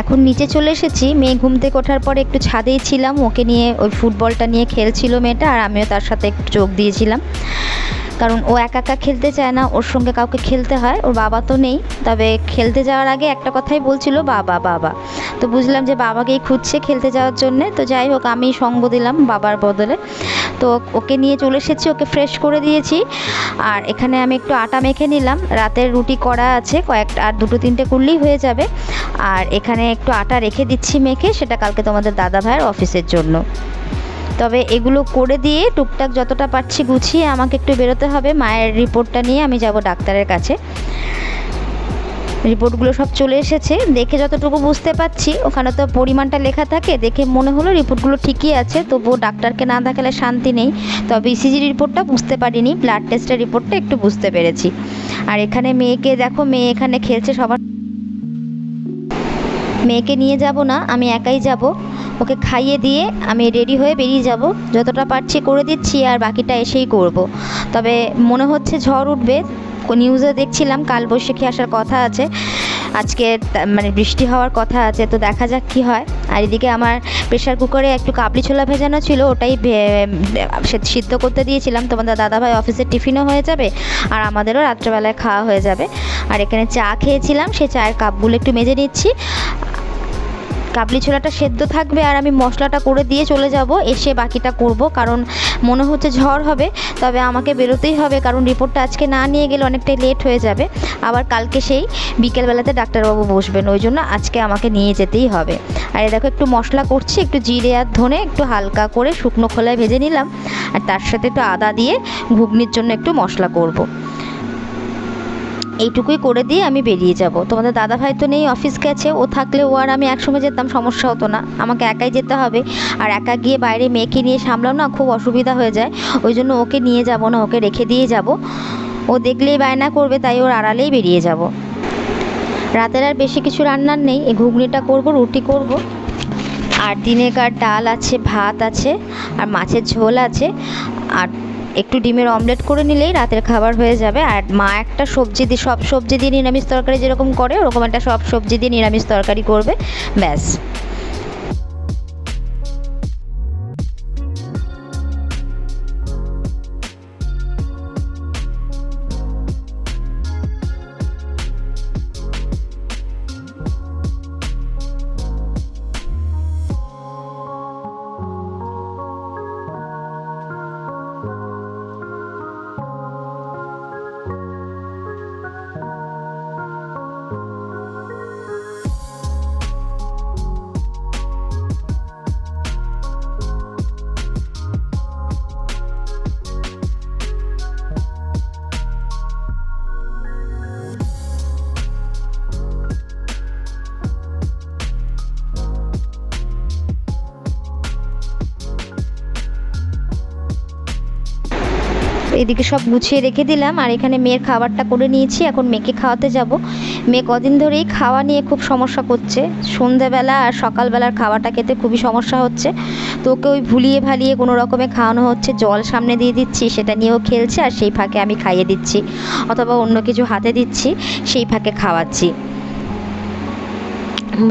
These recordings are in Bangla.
এখন নিচে চলে এসেছি। মেয়ে ঘুম থেকে ওঠার পরে একটু ছাদেই ছিলাম। ওকে নিয়ে ওই ফুটবলটা নিয়ে খেলছিল মেয়েটা আর আমিও তার সাথে একটু চোখ দিয়েছিলাম। কারণ ও একা একা খেলতে চায় না, ওর সঙ্গে কাউকে খেলতে হয়, ওর বাবা তো নেই। তবে খেলতে যাওয়ার আগে একটা কথাই বলছিল, বাবা বাবা। তো বুঝলাম যে বাবাকেই খুঁজছে খেলতে যাওয়ার জন্যে। তো যাই হোক আমি সঙ্গ দিলাম বাবার বদলে। তো ওকে নিয়ে চলে এসেছি, ওকে ফ্রেশ করে দিয়েছি। আর এখানে আমি একটু আটা মেখে নিলাম। রাতের রুটি করা আছে কয়েকটা আর দুটো তিনটে করলেই হয়ে যাবে। আর এখানে একটু আটা রেখে দিচ্ছি মেখে, সেটা কালকে তোমাদের দাদা ভাইয়ের অফিসের জন্য। তবে এগুলো করে দিয়ে টুকটাক যতটা পারছি গুছিয়ে আমাকে একটু বেরোতে হবে। মায়ের রিপোর্টটা নিয়ে আমি যাব ডাক্তারের কাছে। রিপোর্টগুলো সব চলে এসেছে। দেখে যতটুকু বুঝতে পারছি, ওখানে তো পরিমাণটা লেখা থাকে, দেখে মনে হলো রিপোর্টগুলো ঠিকই আছে, তবুও ডাক্তারকে না দেখালে শান্তি নেই। তবে ইসিজি রিপোর্টটা বুঝতে পারিনি ব্লাড টেস্টের রিপোর্টটা একটু বুঝতে পেরেছি। আর এখানে মেয়েকে, দেখো মেয়ে এখানে খেলছে সবার। মেয়েকে নিয়ে যাব না, আমি একাই যাব। ওকে খাইয়ে দিয়ে আমি রেডি হয়ে বেরিয়ে যাব। যতটা পারছি করে দিচ্ছি, আর বাকিটা এসেই করব। তবে মনে হচ্ছে ঝড় উঠবে। নিউজে দেখছিলাম, কাল বৈশাখী আসার কথা আছে, আজকে মানে বৃষ্টি হওয়ার কথা আছে, তো দেখা যাক কি হয়। আর এদিকে আমার প্রেশার কুকারে একটু কাবলি ছোলা ভেজানো ছিল, ওটাই সিদ্ধ করতে দিয়েছিলাম। তোমাদের দাদাভাই অফিসের টিফিনও হয়ে যাবে, আর আমাদেরও রাত্রেবেলায় খাওয়া হয়ে যাবে। আর এখানে চা খেয়েছিলাম, সে চায়ের কাপগুলো একটু মেজে নিচ্ছি। কাবলি ছোলাটা সেদ্ধ থাকবে আর আমি মশলাটা করে দিয়ে চলে যাব, এসে বাকিটা করব, কারণ মনে হচ্ছে ঝড় হবে, তবে আমাকে বেরোতেই হবে, কারণ রিপোর্টটা আজকে না নিয়ে গেলে অনেকটাই লেট হয়ে যাবে, আবার কালকে সেই বিকেলবেলাতে ডাক্তারবাবু বসবেন, ওই জন্য আজকে আমাকে নিয়ে যেতেই হবে আর এই দেখো, একটু মশলা করছি, একটু জিরে আর ধনে, একটু হালকা করে শুকনো খোলায় ভেজে নিলাম, আর তার সাথে একটু আদা দিয়ে ঘুগনির জন্য একটু মশলা করব। এইটুকুই করে দিয়ে আমি বেরিয়ে যাব। তোমাদের দাদা ভাই তো নেই, অফিস গেছে, ও থাকলে ও আর আমি একসঙ্গে যেতাম, সমস্যা হতো না। আমাকে একাই যেতে হবে। আর একা গিয়ে বাইরে মেয়েকে নিয়ে সামলাও না, খুব অসুবিধা হয়ে যায়। ওই জন্য ওকে নিয়ে যাব না, ওকে রেখে দিয়ে যাব। ও দেখলেই বায়না করবে, তাই ওর আড়ালেই বেরিয়ে যাব। রাতের আর বেশি কিছু রান্নার নেই, এই ঘুগনিটা করব, রুটি করব। আর দিনেকার ডাল আছে, ভাত আছে, আর মাছের ঝোল আছে, আর একটু ডিমের অমলেট করে নিলেই রাতের খাবার হয়ে যাবে। আর মা একটা সবজি দিয়ে সব সবজি দিয়ে নিরামিষ তরকারি যেরকম করে, ওরকম একটা সব সবজি দিয়ে নিরামিষ তরকারি করবে। ব্যাস। এদিকে সব গুছিয়ে রেখে দিলাম। আর এখানে মেয়ের খাবারটা করে নিয়েছি। এখন মেয়েকে খাওয়াতে যাব। মেয়ে কদিন ধরেই খাওয়া নিয়ে খুব সমস্যা করছে। সন্ধেবেলা আর সকালবেলার খাওয়াটা খেতে খুবই সমস্যা হচ্ছে। তো ওকে ওই ভুলিয়ে ভালিয়ে কোনো রকমে খাওয়ানো হচ্ছে। জল সামনে দিয়ে দিচ্ছি, সেটা নিয়েও খেলছে। আর সেই ফাঁকে আমি খাইয়ে দিচ্ছি। অথবা অন্য কিছু হাতে দিচ্ছি, সেই ফাঁকে খাওয়াচ্ছি।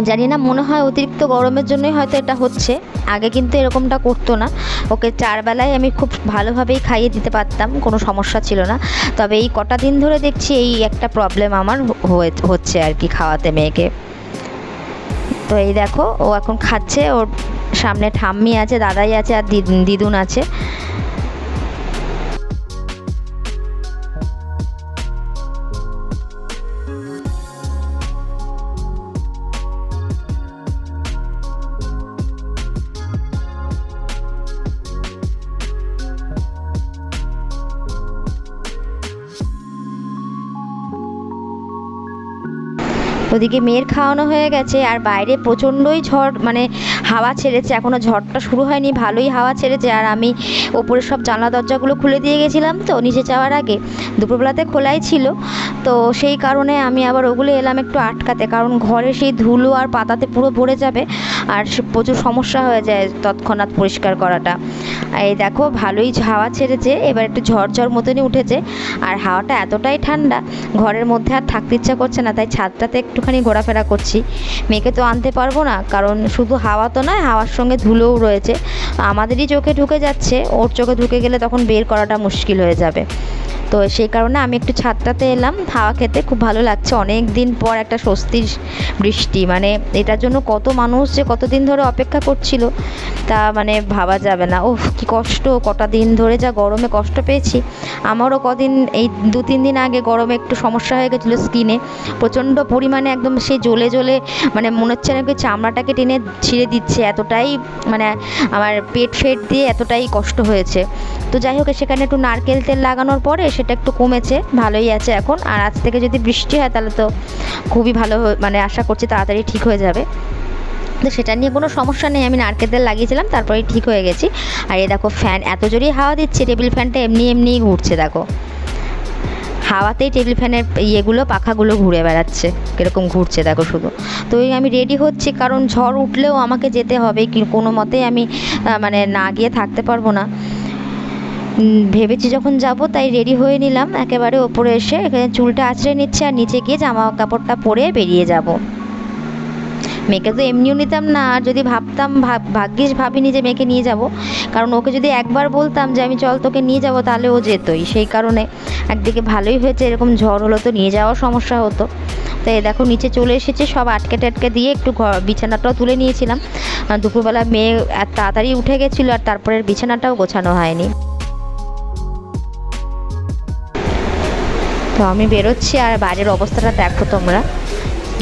জানি না, মনে হয় অতিরিক্ত গরমের জন্যই হয়তো এটা হচ্ছে। আগে কিন্তু এরকমটা করতো না। ওকে চার বেলায় আমি খুব ভালোভাবেই খাইয়ে দিতে পারতাম, কোনো সমস্যা ছিল না। তবে এই কটা দিন ধরে দেখছি এই একটা প্রবলেম আমার হচ্ছে আর কি খাওয়াতে মেয়েকে। তো এই দেখো, ও এখন খাচ্ছে, ওর সামনে ঠাম্মি আছে, দাদাই আছে, আর দিদ- দিদুন আছে। ওদিকে মেয়ের খাওয়ানো হয়ে গেছে আর বাইরে প্রচণ্ডই ঝড় মানে হাওয়া ছেড়েছে। এখনও ঝড়টা শুরু হয়নি, ভালোই হাওয়া ছেড়েছে। আর আমি ওপরের সব জানলা দরজাগুলো খুলে দিয়ে গেছিলাম তো নিচে যাওয়ার আগে। দুপুরবেলাতে খোলাই ছিল। তো সেই কারণে আমি আবার ওগুলো এলাম একটু আটকাতে। কারণ ঘরে সেই ধুলো আর পাতাতে পুরো ভরে যাবে। আর প্রচুর সমস্যা হয়ে যায় তৎক্ষণাৎ পরিষ্কার করাটা। এই দেখো, ভালোই হাওয়া ছেড়েছে, এবার একটু ঝড় ঝড় মতনই উঠেছে। আর হাওয়াটা এতটাই ঠান্ডা, ঘরের মধ্যে আর থাকতে ইচ্ছা করছে না, তাই ছাদটাতে একটুখানি ঘোরাফেরা করছি। মেয়েকে তো আনতে পারব না, কারণ শুধু হাওয়া তো নয়, হাওয়ার সঙ্গে ধুলোও রয়েছে। আমাদেরই চোখে ঢুকে যাচ্ছে, ওর চোখে ঢুকে গেলে তখন বের করাটা মুশকিল হয়ে যাবে। তো সেই কারণে আমি একটু ছাদটাতে এলাম, হাওয়া খেতে খুব ভালো লাগছে। অনেক দিন পর একটা স্বস্তির বৃষ্টি মানে এটার জন্য কত মানুষ যে কতদিন ধরে অপেক্ষা করছিল, তা মানে ভাবা যাবে না। ওহ কি কষ্ট, কটা দিন ধরে যা গরমে কষ্ট পেয়েছি। আমারও কদিন, এই দু, তিন দিন আগে গরমে একটু সমস্যা হয়ে গেছিল স্কিনে। প্রচণ্ড পরিমাণে একদম সে জ্বলে জ্বলে মানে মনে হচ্ছে নাকি চামড়াটাকে টেনে ছিঁড়ে দিচ্ছে। এতটাই মানে আমার পেট ফেট দিয়ে এতটাই কষ্ট হয়েছে। তো যাই হোক, সেখানে একটু নারকেল তেল লাগানোর পরে সেটা একটু কমেছে, ভালোই আছে এখন। আর আজ থেকে যদি বৃষ্টি হয়, তাহলে তো খুবই ভালো মানে আশা করছি তাড়াতাড়ি ঠিক হয়ে যাবে। তো সেটা নিয়ে কোনো সমস্যা নেই, আমি নারকেল তেল লাগিয়েছিলাম, তারপরেই ঠিক হয়ে গেছি। আর এই দেখো ফ্যান, এত জোরেই হাওয়া দিচ্ছে, টেবিল ফ্যানটা এমনি এমনিই ঘুরছে, দেখো। হাওয়াতেই টেবিল ফ্যানের ইয়েগুলো, পাখাগুলো ঘুরে বেড়াচ্ছে, কীরকম ঘুরছে, দেখো শুধু। তো ওই আমি রেডি হচ্ছি, কারণ ঝড় উঠলেও আমাকে যেতে হবে, কি কোনো মতেই আমি মানে না গিয়ে থাকতে পারব না। ভেবেছি যখন যাব, তাই রেডি হয়ে নিলাম। একেবারে ওপরে এসে এখানে চুলটা আঁচড়ে নিচ্ছে আর নিচে গিয়ে জামা কাপড়টা পরে বেরিয়ে যাব। মেয়েকে তো এমনিও নিতাম না, আর যদি ভাবতাম, ভাব- ভাগ্যিস ভাবিনি যে মেয়েকে নিয়ে যাব। কারণ ওকে যদি একবার বলতাম যে আমি চল তোকে নিয়ে যাব, তাহলে ও যেতই। সেই কারণে একদিকে ভালোই হয়েছে, এরকম ঝড় হলো তো নিয়ে যাওয়ার সমস্যা হতো। তো এই দেখো নিচে চলে এসেছে, সব আটকে টাটকে দিয়ে একটু ঘর বিছানাটাও তুলে নিয়েছিলাম। দুপুরবেলা মেয়ে তাড়াতাড়ি উঠে গেছিল, আর তারপরে বিছানাটাও গোছানো হয়নি। তো আমি বেরোচ্ছি আর বাইরের অবস্থাটা দেখো তোমরা।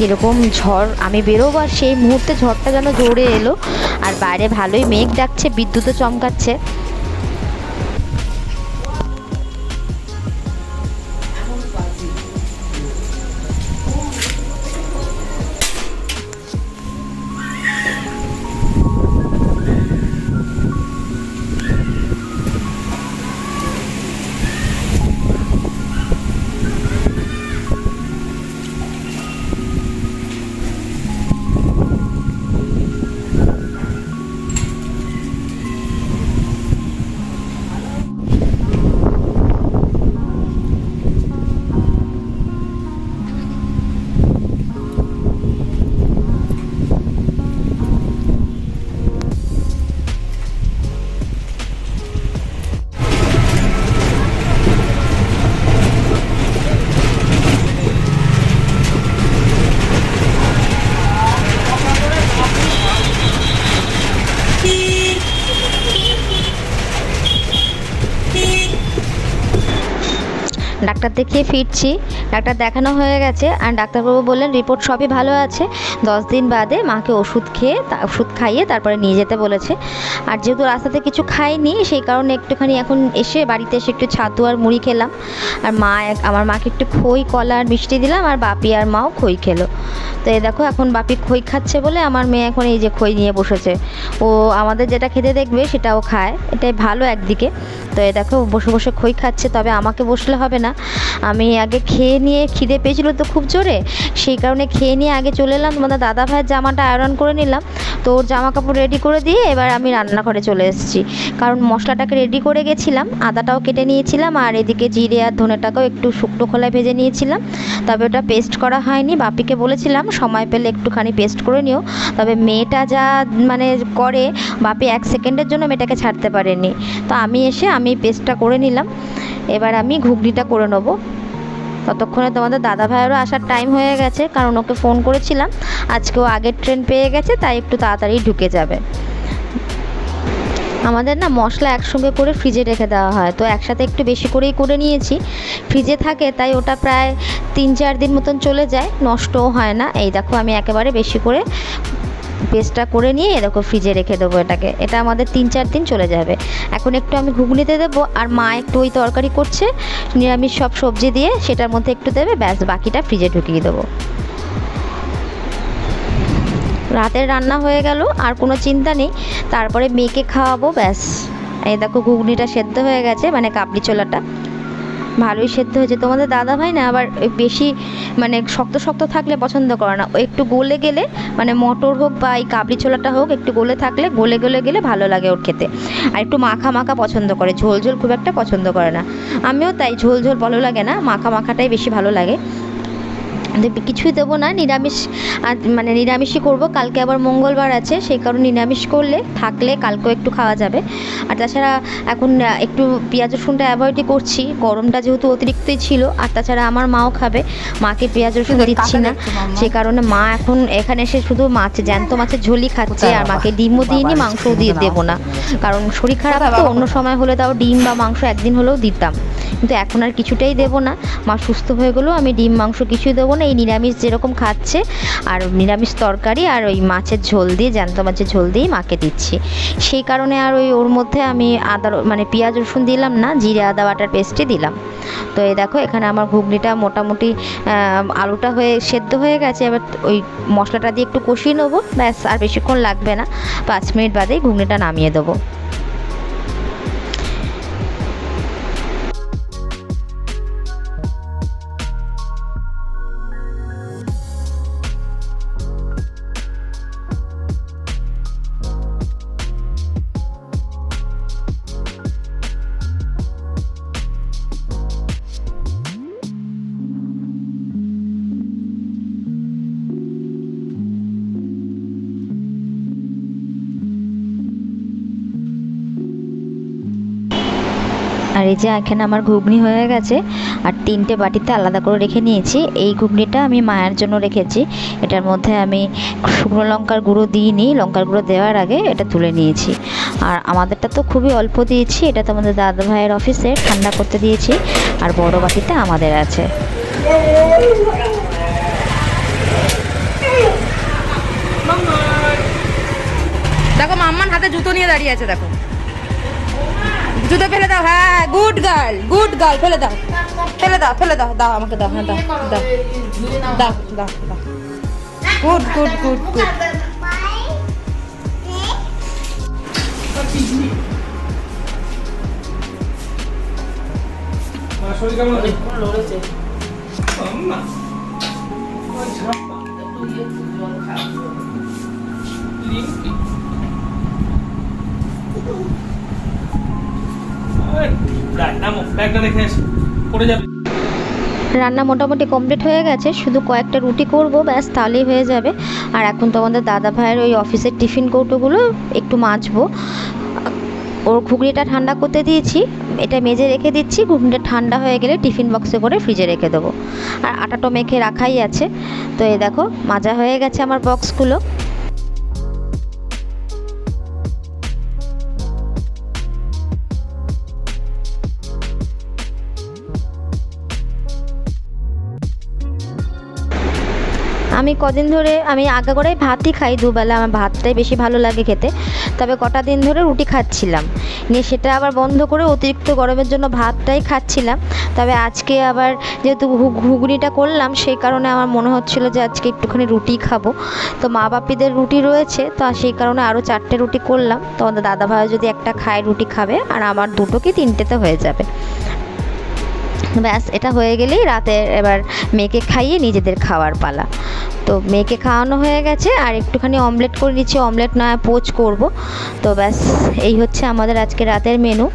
এরকম ঝড়, আমি বেরোবো আর সেই মুহূর্তে ঝড়টা যেন জোরে এলো। আর বাইরে ভালোই মেঘ ডাকছে, বিদ্যুৎও চমকাচ্ছে। ডাক্তার দেখিয়ে ফিরছি। ডাক্তার দেখানো হয়ে গেছে আর ডাক্তারবাবু বললেন, রিপোর্ট সবই ভালো আছে। দশ দিন বাদে মাকে ওষুধ খেয়ে ওষুধ খাইয়ে তারপরে নিয়ে যেতে বলেছে। আর যেহেতু রাস্তাতে কিছু খাইনি, সেই কারণে একটুখানি এখন এসে বাড়িতে এসে একটু ছাতু আর মুড়ি খেলাম। আর মা আমার মাকে একটু খই, কলা আর মিষ্টি দিলাম আর বাপি আর মাও খই খেলো। তো এই দেখো, এখন বাপি খই খাচ্ছে বলে আমার মেয়ে এখন এই যে খই নিয়ে বসেছে। ও আমাদের যেটা খেতে দেখবে সেটাও খায়। এটাই ভালো একদিকে। তো এ দেখো, বসে বসে খই খাচ্ছে, তবে আমাকে বসলে হবে না। আমি আগে খেয়ে নিয়ে খিদে পেয়েছিল তো খুব জোরে। সেই কারণে খেয়ে নিয়ে আগে চলে এলাম। তোমাদের দাদা ভাইয়ের জামাটা আয়রন করে নিলাম। তো ওর জামা কাপড় রেডি করে দিয়ে এবার আমি রান্নাঘরে চলে এসেছি। কারণ মশলাটাকে রেডি করে গেছিলাম, আদাটাও কেটে নিয়েছিলাম আর এদিকে জিরে আর ধনেটাকেও একটু শুকনো খোলায় ভেজে নিয়েছিলাম। তবে ওটা পেস্ট করা হয়নি। বাপিকে বলেছিলাম, সময় পেলে একটুখানি পেস্ট করে নিও। তবে মেয়েটা যা মানে করে, বাপি এক সেকেন্ডের জন্য মেয়েটাকে ছাড়তে পারেনি। তো আমি এসে আমি পেস্টটা করে নিলাম। এবার আমি ঘুগনিটা করে নেব। ততক্ষণে তোমাদের দাদা ভাইয়েরও আসার টাইম হয়ে গেছে, কারণ ওকে ফোন করেছিলাম। আজকে ও আগের ট্রেন পেয়ে গেছে, তাই একটু তাড়াতাড়ি ঢুকে যাবে। আমাদের না মশলা একসঙ্গে করে ফ্রিজে রেখে দেওয়া হয়, তো একসাথে একটু বেশি করেই করে নিয়েছি। ফ্রিজে থাকে, তাই ওটা প্রায় তিন চার দিন মতন চলে যায়, নষ্টও হয় না। এই দেখো আমি একেবারে বেশি করে পেস্টটা করে নিয়ে এ দেখো ফ্রিজে রেখে দেবো এটাকে। এটা আমাদের তিন চার দিন চলে যাবে। এখন একটু আমি ঘুগনিতে দেবো আর মা একটু ওই তরকারি করছে, নিরামিষ সব সবজি দিয়ে সেটার মধ্যে একটু দেবে, ব্যাস বাকিটা ফ্রিজে ঢুকিয়ে দেবো। রাতের রান্না হয়ে গেল, আর কোনো চিন্তা নেই। তারপরে মেয়েকে খাওয়াবো, ব্যাস। এই দেখো ঘুগনিটা সেদ্ধ হয়ে গেছে মানে কাবলি ছোলাটা। ভালোই সেদ্ধ হয়েছে। তোমাদের দাদা ভাই না আবার বেশি মানে শক্ত শক্ত থাকলে পছন্দ করে না। ও একটু গলে গেলে মানে মটর হোক বা এই কাবলি ছোলাটা হোক, একটু গলে থাকলে, গলে গলে গেলে ভালো লাগে ওর খেতে। আর একটু মাখা মাখা পছন্দ করে, ঝোল ঝোল খুব একটা পছন্দ করে না। আমিও তাই ঝোল ঝোল ভালো লাগে না, মাখা মাখাটাই বেশি ভালো লাগে। কিছুই দেবো না নিরামিষ আর মানে নিরামিষই করব। কালকে আবার মঙ্গলবার আছে সেই কারণে নিরামিষ করলে থাকলে কালকেও একটু খাওয়া যাবে। আর তাছাড়া এখন একটু পেঁয়াজ রসুনটা অ্যাভয়েডই করছি গরমটা যেহেতু অতিরিক্তই ছিল আর তাছাড়া আমার মাও খাবে মাকে পেঁয়াজ রসুন দিচ্ছি না। সে কারণে মা এখন এখানে এসে শুধু মাছ জ্যান্ত মাছের ঝোলই খাচ্ছে আর মাকে ডিমও দিইনি মাংসও দিয়ে দেবো না। কারণ শরীর খারাপ তো অন্য সময় হলে তাও ডিম বা মাংস একদিন হলেও দিতাম। কিন্তু এখন আর কিছুটাই দেবো না। মা সুস্থ হয়ে গেলেও আমি ডিম মাংস কিছুই দেবো না এই নিরামিষ যেরকম খাচ্ছে, আর নিরামিষ তরকারি আর ওই মাছের ঝোল দিয়ে, জ্যান্ত মাছের ঝোল দিয়েই মাকে দিচ্ছি। সেই কারণে আর ওই ওর মধ্যে আমি আদা মানে পেঁয়াজ, রসুন দিলাম না, জিরে, আদা, বাটার পেস্টই দিলাম। তো এই দেখো, এখানে আমার ঘুগনিটা মোটামুটি আলুটা হয়ে সেদ্ধ হয়ে গেছে। এবার ওই মশলাটা দিয়ে একটু কষিয়ে নেব, ব্যাস, আর বেশিক্ষণ লাগবে না। পাঁচ মিনিট বাদেই ঘুগনিটা নামিয়ে দেবো। আর এই যে এখানে আমার ঘুগনি হয়ে গেছে, আর তিনটে বাটিতে আলাদা করে রেখে নিয়েছি। এই ঘুগনিটা আমি মায়ের জন্য রেখেছি। এটার মধ্যে আমি শুকনো লঙ্কার গুঁড়ো দিইনি। লঙ্কার গুঁড়ো দেওয়ার আগে এটা তুলে নিয়েছি। আর আমাদেরটা তো খুবই অল্প দিয়েছি। এটা তো আমাদের দাদা ভাইয়ের অফিসে ঠান্ডা করতে দিয়েছি। আর বড় বাটিতে আমাদের আছে। দেখো মাম্মান হাতে জুতো নিয়ে দাঁড়িয়ে আছে, দেখো। জুতো ফেলে দাও হ্যাঁ গুড গার্ল গুড গার্ল ফেলে দাও ফেলে দাও ফেলে দাও দাও আমাকে দাও হ্যাঁ দাও দাও দাও দাও দাও। গুড গুড গুড গুড শরীর কেমন রান্না মোটামুটি কমপ্লিট হয়ে গেছে, শুধু কয়েকটা রুটি করব, ব্যাস, তাহলেই হয়ে যাবে। আর এখন তো আমাদের দাদা ভাইয়ের ওই অফিসের টিফিন কৌটোগুলো একটু মাজবো। ওর ঘুগনিটা ঠান্ডা করতে দিয়েছি, এটা মেজে রেখে দিচ্ছি, ঘুগনিটা ঠান্ডা হয়ে গেলে টিফিন বক্সে করে ফ্রিজে রেখে দেবো। আর আটাটো মেখে রাখাই আছে। তো এই দেখো, মাজা হয়ে গেছে আমার বক্সগুলো। আমি কদিন ধরে, আমি আগাগোড়াই ভাতই খাই, দুবেলা আমার ভাতটাই বেশি ভালো লাগে খেতে। তবে কটা দিন ধরে রুটি খাচ্ছিলাম। নিয়ে সেটা আবার বন্ধ করে অতিরিক্ত গরমের জন্য ভাতটাই খাচ্ছিলাম। তবে আজকে আবার যেহেতু ঘুগনিটা করলাম, সেই কারণে আমার মনে হচ্ছিল যে আজকে একটুখানি রুটি খাব। তো মা বাপিদের রুটি রয়েছে, তো সেই কারণে আরও চারটে রুটি করলাম। তো আমাদের দাদা ভাই যদি একটা খায়, রুটি খাবে, আর আমার দুটো কি তিনটেতে হয়ে যাবে। ব্যাস এটা হয়ে গেলেই রাতে এবার মেয়েকে খাইয়ে নিজেদের খাওয়ার পালা। তো মেয়েকে খাওয়ানো হয়ে গেছে আর একটুখানি অমলেট করে নিচ্ছি, অমলেট না পোচ করব। তো ব্যাস, এই হচ্ছে আমাদের আজকে রাতের মেনু।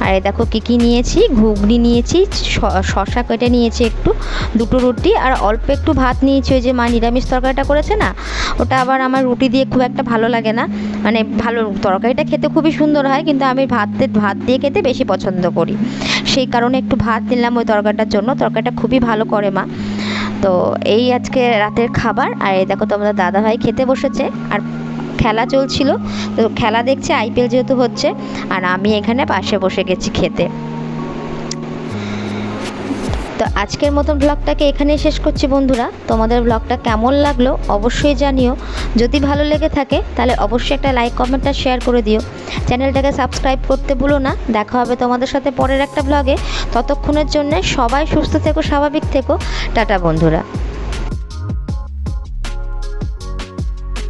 আর এই দেখো কী কী নিয়েছি, ঘুগনি নিয়েছি, শ- শসা কেটে নিয়েছি একটু, দুটো রুটি আর অল্প একটু ভাত নিয়েছি, ওই যে মা নিরামিষ তরকারিটা করেছে না, ওটা আবার আমার রুটি দিয়ে খুব একটা ভালো লাগে না। মানে ভালো, তরকারিটা খেতে খুবই সুন্দর হয়, কিন্তু আমি ভাত ভাত দিয়ে খেতে বেশি পছন্দ করি। সেই কারণে একটু ভাত নিলাম ওই তরকারিটার জন্য, তরকারিটা খুবই ভালো করে মা। তো এই আজকে রাতের খাবার, আর এই দেখো তোমাদের দাদা ভাই খেতে বসেছে, আর খেলা চলছিল। তো খেলা দেখছে আইপিএল যেহেতু হচ্ছে, আর আমি এখানে পাশে বসে গেছি খেতে। তো আজকের মতন ব্লগটাকে এখানেই শেষ করছি বন্ধুরা। তোমাদের ব্লগটা কেমন লাগল অবশ্যই জানিও। যদি ভালো লেগে থাকে, তাহলে অবশ্যই একটা লাইক কমেন্ট আর শেয়ার করে দিও। চ্যানেলটাকে সাবস্ক্রাইব করতে ভুলো না। দেখা হবে তোমাদের সাথে পরের একটা ব্লগে ততক্ষণের জন্য সবাই সুস্থ থেকো, স্বাভাবিক থেকো। টাটা বন্ধুরা।